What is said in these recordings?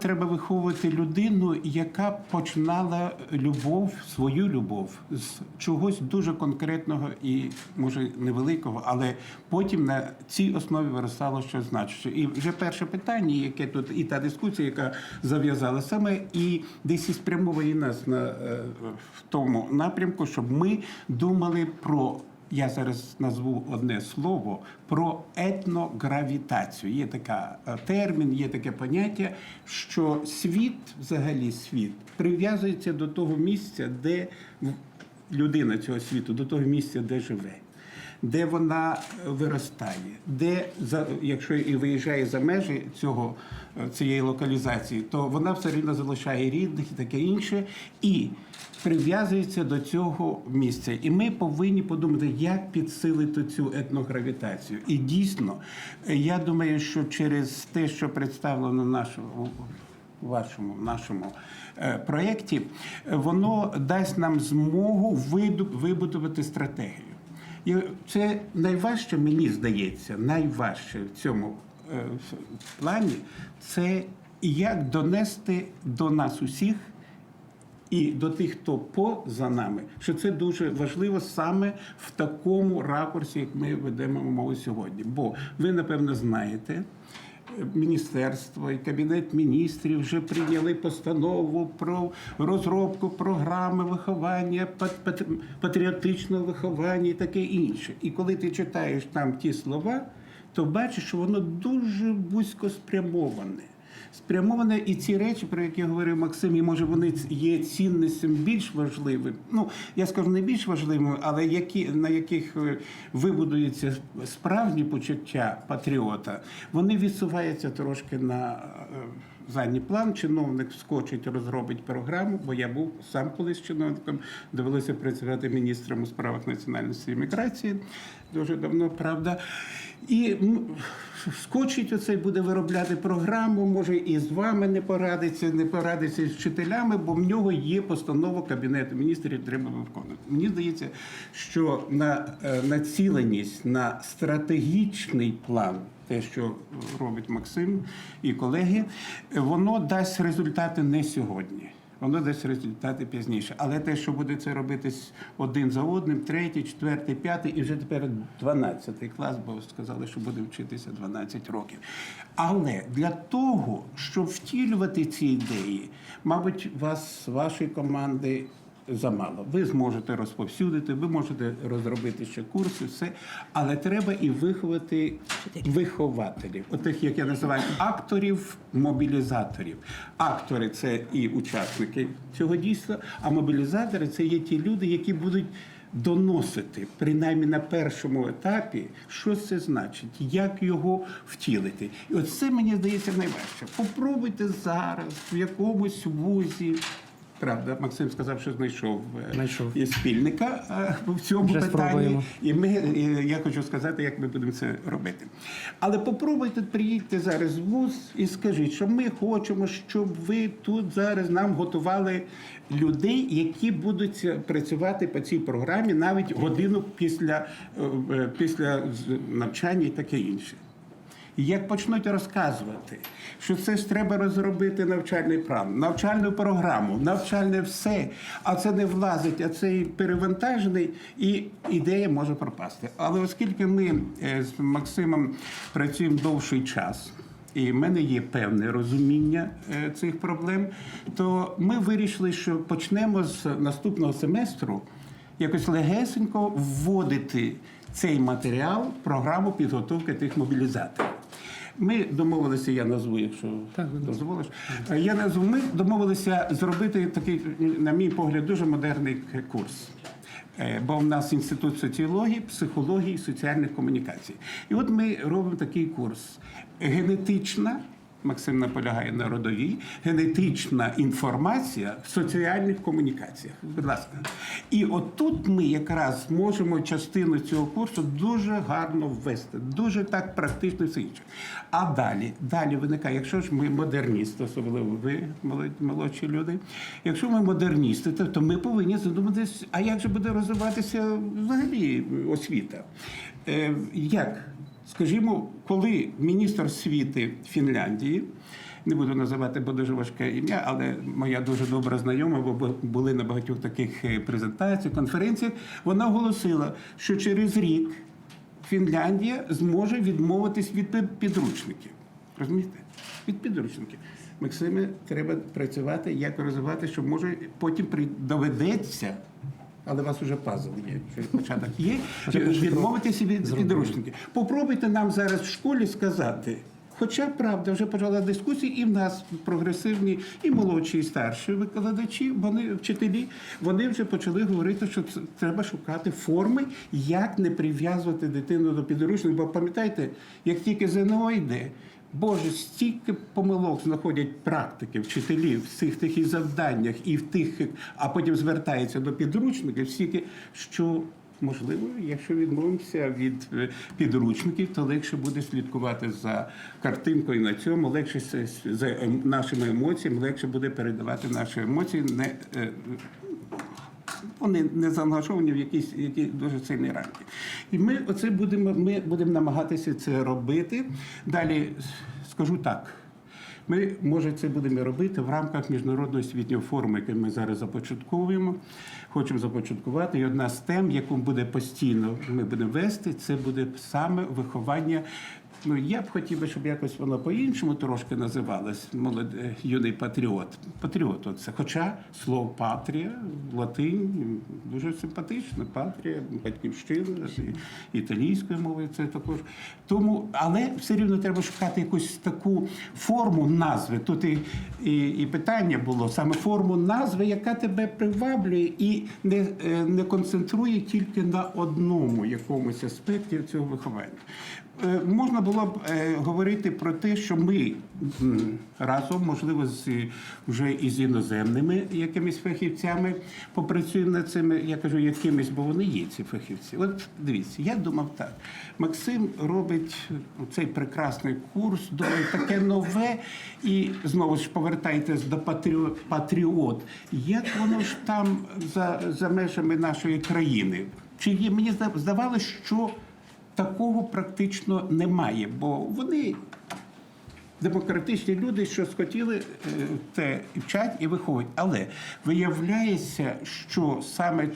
Треба виховувати людину, яка починала любов, свою любов з чогось дуже конкретного і може невеликого, але потім на цій основі виростало щось значуще. І вже перше питання, яке тут, і та дискусія, яка зав'язала саме і десь і спрямовує нас на е, в тому напрямку, щоб ми думали про. Я зараз назву одне слово про етногравітацію. Є така е, термін, є таке поняття, що світ, взагалі світ, прив'язується до того місця, де людина цього світу, до того місця, де живе. Де вона е, виростає, де якщо і виїжджає за межі цього е, цієї локалізації, то вона все рівно залишає рідних і таке інше, і прив'язується до цього місця. І ми повинні подумати, як підсилити цю етногравітацію. І дійсно, я думаю, що через те, що представлено в нашому вашому нашому е, проєкті, воно дасть нам змогу вибудувати стратегію. І це найважче, мені здається, найважче в цьому е, плані це як донести до нас усіх і до тих, хто поза нами, що це дуже важливо саме в такому ракурсі, як ми ведемо мову сьогодні. Бо ви, напевно, знаєте. Міністерство і кабінет міністрів вже прийняли постанову про розробку програми виховання, пат- пат- патріотичного виховання і таке інше. І коли ти читаєш там ті слова, то бачиш, що воно дуже вузько спрямоване. Спрямоване і ці речі, про які говорив Максим, і може вони є цінністю більш важливим. Ну я скажу не більш важливим, але які на яких вибудуються вибудується справжні почуття патріота, вони відсуваються трошки на е, задній план. Чиновник вскочить, розробить програму, бо я був сам колись чиновником, довелося працювати міністром у справах національності і міграції дуже давно, правда. І м, скочить оцей буде виробляти програму, може і з вами не порадиться, не порадиться з вчителями, бо в нього є постанова Кабінету міністрів, треба виконувати. Мені здається, що на е, націленість на стратегічний план, те, що робить Максим і колеги, воно дасть результати не сьогодні. Воно дасть результати пізніше. Але те, що буде це робитись один за одним, третій, четвертий, п'ятий, і вже тепер 12 клас, бо сказали, що буде вчитися 12 років. Але для того, щоб втілювати ці ідеї, мабуть, вас, вашої команди. Замало. Ви зможете розповсюдити, ви можете розробити ще курси, все, але треба і виховати вихователів, отих, як я називаю, акторів, мобілізаторів. Актори це і учасники цього дійства, а мобілізатори це є ті люди, які будуть доносити, принаймні на першому етапі, що це значить, як його втілити. І от це мені здається найважче. Попробуйте зараз в якомусь вузі. Правда, Максим сказав, що знайшов, е, Знайшов. і спільника е, в цьому Вже питанні. спробуємо. І ми і я хочу сказати, як ми будемо це робити. Але попробуйте приїдьте зараз в ВУЗ і скажіть, що ми хочемо, щоб ви тут зараз нам готували людей, які будуть працювати по цій програмі навіть годину після, е, після навчання і таке інше. Як почнуть розказувати, що це ж треба розробити навчальний план, навчальну програму, навчальне все, а це не влазить, а цей перевантажений, і ідея може пропасти. Але оскільки ми е, з Максимом працюємо довший час, і в мене є певне розуміння е, цих проблем, то ми вирішили, що почнемо з наступного семестру якось легесенько вводити цей матеріал в програму підготовки тих мобілізаторів. Ми домовилися, я назву, якщо Так, дозволиш. Я назву. Ми домовилися зробити такий, на мій погляд, дуже модерний курс. Е, Бо в нас інститут соціології, психології і соціальних комунікацій. І от ми робимо такий курс: генетична. Максим наполягає на родовій, генетична інформація в соціальних комунікаціях. Будь ласка. І отут ми якраз можемо частину цього курсу дуже гарно ввести, дуже так практично все інше. А далі, далі виникає, якщо ж ми модерністи, особливо ви, молодші люди, якщо ми модерністи, то, ми повинні задуматися, а як же буде розвиватися взагалі освіта? Е, як? Скажімо, коли міністр освіти Фінляндії не буду називати, бо дуже важке ім'я, але моя дуже добра знайома, бо були на багатьох таких е, презентаціях, конференціях. Вона оголосила, що через рік Фінляндія зможе відмовитись від підручників. Розумієте? Від підручників. Максиме, треба працювати, як розвивати, щоб може потім доведеться. Але у вас вже пазл є, що початок є. Відмовитися від підручників. Попробуйте нам зараз в школі сказати. Хоча правда, вже почала дискусія, і в нас прогресивні, і молодші, і старші викладачі, вони вчителі, вони вже почали говорити, що треба шукати форми, як не прив'язувати дитину до підручників. Бо пам'ятаєте, як тільки ЗНО йде, Боже, стільки помилок знаходять практики, вчителі в цих тих і завданнях, і в тих, а потім звертаються до підручників, стільки, що можливо, якщо відмовимося від е, підручників, то легше буде слідкувати за картинкою на цьому, легше за ем, нашими емоціями, легше буде передавати наші емоції. Не, е, вони не заангажовані в якісь які дуже сильні рамки. І ми оце будемо, ми будемо намагатися це робити. Далі скажу так. Ми, може, це будемо робити в рамках міжнародного освітнього форуму, який ми зараз започатковуємо. Хочемо започаткувати. І одна з тем, яку буде постійно ми будемо вести, це буде саме виховання. Ну, я б хотів би, щоб якось воно по-іншому трошки називалось молод... е, юний патріот. Патріот це. Хоча слово патрія, латинь дуже симпатично. Патрія, батьківщина, італійською мовою це також. Тому, але все рівно треба шукати якусь таку форму назви. Тут і, і, і питання було саме форму назви, яка тебе приваблює і не, е, не концентрує тільки на одному якомусь аспекті цього виховання. Е, Можна було б е, говорити про те, що ми разом, можливо, з вже із іноземними якимись фахівцями попрацюємо над цими, я кажу, якимись, бо вони є ці фахівці. От дивіться, я думав так. Максим робить цей прекрасний курс, думаю, таке нове, і знову ж повертайтесь до патріот. Як воно ж там за, за межами нашої країни? Чи є мені зда- здавалося, що такого практично немає, бо вони демократичні люди, що схотіли, е, те вчать і виховують. Але виявляється, що саме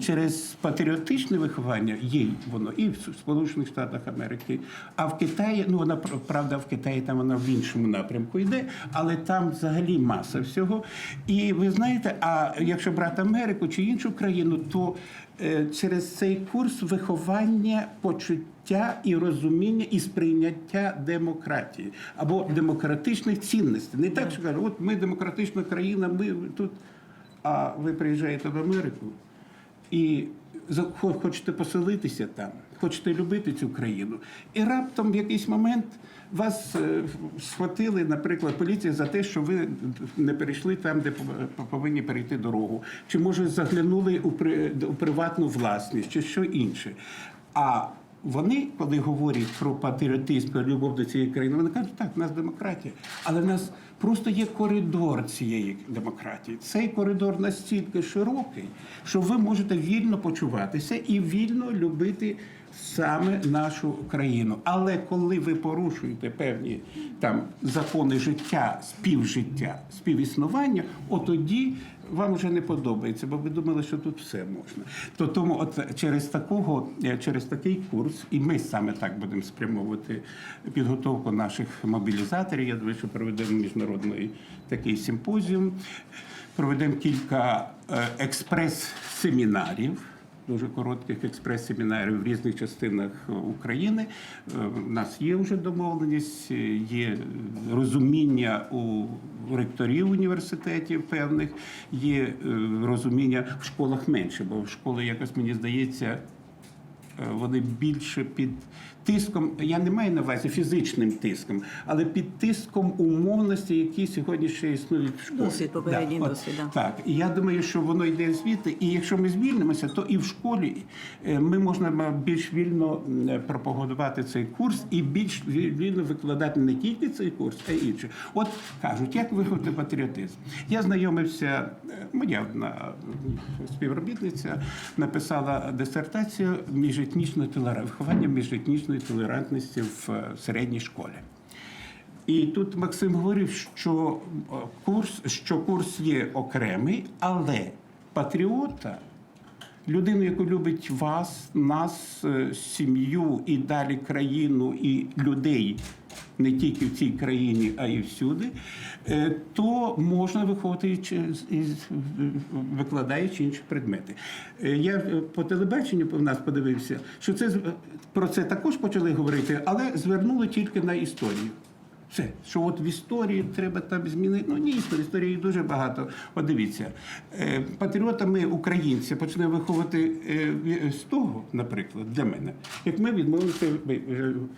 через патріотичне виховання є воно і в Сполучених Штатах Америки, а в Китаї, ну вона пр- правда, в Китаї там вона в іншому напрямку йде, але там взагалі маса всього. І ви знаєте, а якщо брати Америку чи іншу країну, то е, через цей курс виховання почуття і розуміння і сприйняття демократії або демократичних цінностей. Не так, що кажуть, от ми демократична країна, ми тут. А ви приїжджаєте в Америку і хочете поселитися там, хочете любити цю країну. І раптом в якийсь момент вас е, схватили, наприклад, поліція за те, що ви не перейшли там, де пов- повинні перейти дорогу, чи може заглянули у приватну власність, чи що інше. А вони, коли говорять про патріотизм, про любов до цієї країни, вони кажуть, так, в нас демократія, але в нас просто є коридор цієї демократії. Цей коридор настільки широкий, що ви можете вільно почуватися і вільно любити саме нашу країну. Але коли ви порушуєте певні там закони життя, співжиття, співіснування, от тоді вам вже не подобається, бо ви думали, що тут все можна. То тому, от через такого, е, через такий курс, і ми саме так будемо спрямовувати підготовку наших мобілізаторів. Я думаю, що проведемо міжнародний такий симпозіум, проведемо кілька е, експрес-семінарів. Дуже коротких експрес-семінарів в різних частинах України. Е, У нас є вже домовленість, е, є розуміння у ректорів університетів певних, є е, розуміння в школах менше, бо в школи якось мені здається. Е, Вони більше під тиском, я не маю на увазі фізичним тиском, але під тиском умовності, які сьогодні ще існують в школі. Досвід, попередній от досвід, да. так, і я думаю, що воно йде звідти. І якщо ми звільнимося, то і в школі е, ми можемо більш вільно пропагувати цей курс і більш вільно викладати не тільки цей курс, а й інші. От кажуть, як виховати патріотизм. Я знайомився, е, моя одна співробітниця написала дисертацію міжетнічної толерантності, виховання міжетнічної толерантності в е, середній школі. І тут Максим говорив, що е, курс, що курс є окремий, але патріота, людину, яку любить вас, нас, е, сім'ю і далі країну і людей. Не тільки в цій країні, а й всюди, е, то можна виходити викладаючи інші предмети. Е, Я по телебаченню в нас подивився, що це про це також почали говорити, але звернули тільки на історію. Все, що от в історії треба там змінити. Ну ні, історії, історії дуже багато. От дивіться, е, патріота українці, почнемо виховувати е, з того, наприклад, для мене, як ми відмовилися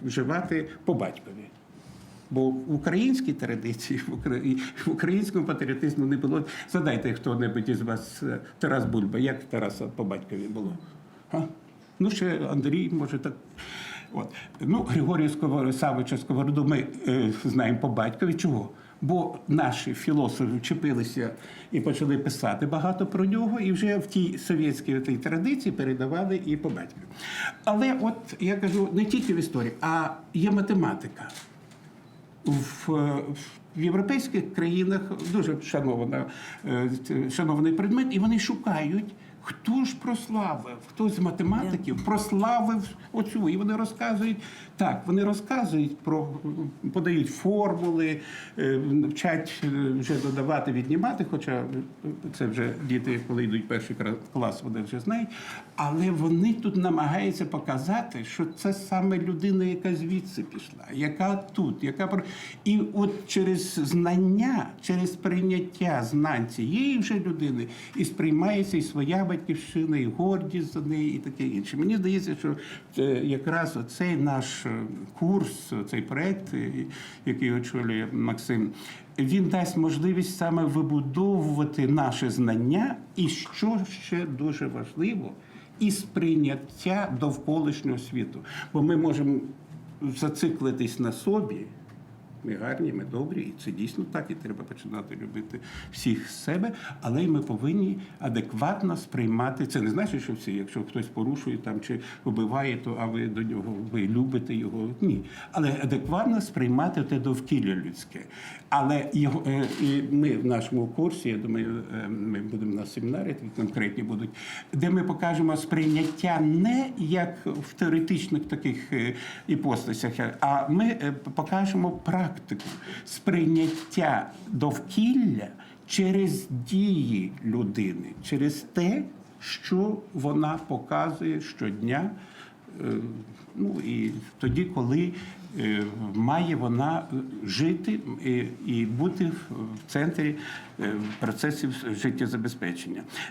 вживати по батькові. Бо в українській традиції, в в українському патріотизму не було. Задайте хто-небудь із вас е, Тарас Бульба, як Тараса по батькові було? А? Ну, ще Андрій, може так. От. Ну, Григорія Сковороду, Савича Сковороду ми е, знаємо по батькові. Чого? Бо наші філософи вчепилися і почали писати багато про нього, і вже в тій совєтській тій традиції передавали і по батькові. Але от я кажу, не тільки в історії, а є математика в, в європейських країнах дуже шанована, е, шанований предмет, і вони шукають. Хто ж прославив, Хтось з математиків прославив оцю, і вони розказують так. Вони розказують про подають формули, е, вчать е, вже додавати, віднімати. Хоча це вже діти, коли йдуть перший клас, вони вже знають. Але вони тут намагаються показати, що це саме людина, яка звідси пішла, яка тут, яка і от через знання, через прийняття знань цієї вже людини і сприймається і своя батьківщина, і гордість за неї, і таке інше. Мені здається, що це якраз цей наш е, курс, цей проект, е, який очолює Максим, він дасть можливість саме вибудовувати наше знання, і що ще дуже важливо, і сприйняття довколишнього світу. Бо ми можемо зациклитись на собі. Ми гарні, ми добрі, і це дійсно так, і треба починати любити всіх себе, але ми повинні адекватно сприймати. Це не значить, що всі, якщо хтось порушує там чи вбиває, то а ви до нього ви любите його. Ні. Але адекватно сприймати те довкілля людське. Але його е, і ми в нашому курсі, я думаю, е, ми будемо на семінарі, такі конкретні будуть, де ми покажемо сприйняття не як в теоретичних таких е, іпостасях, а ми покажемо практику сприйняття довкілля через дії людини, через те, що вона показує щодня. Е, Ну і тоді, коли е, має вона жити і, бути в центрі е, процесів життєзабезпечення.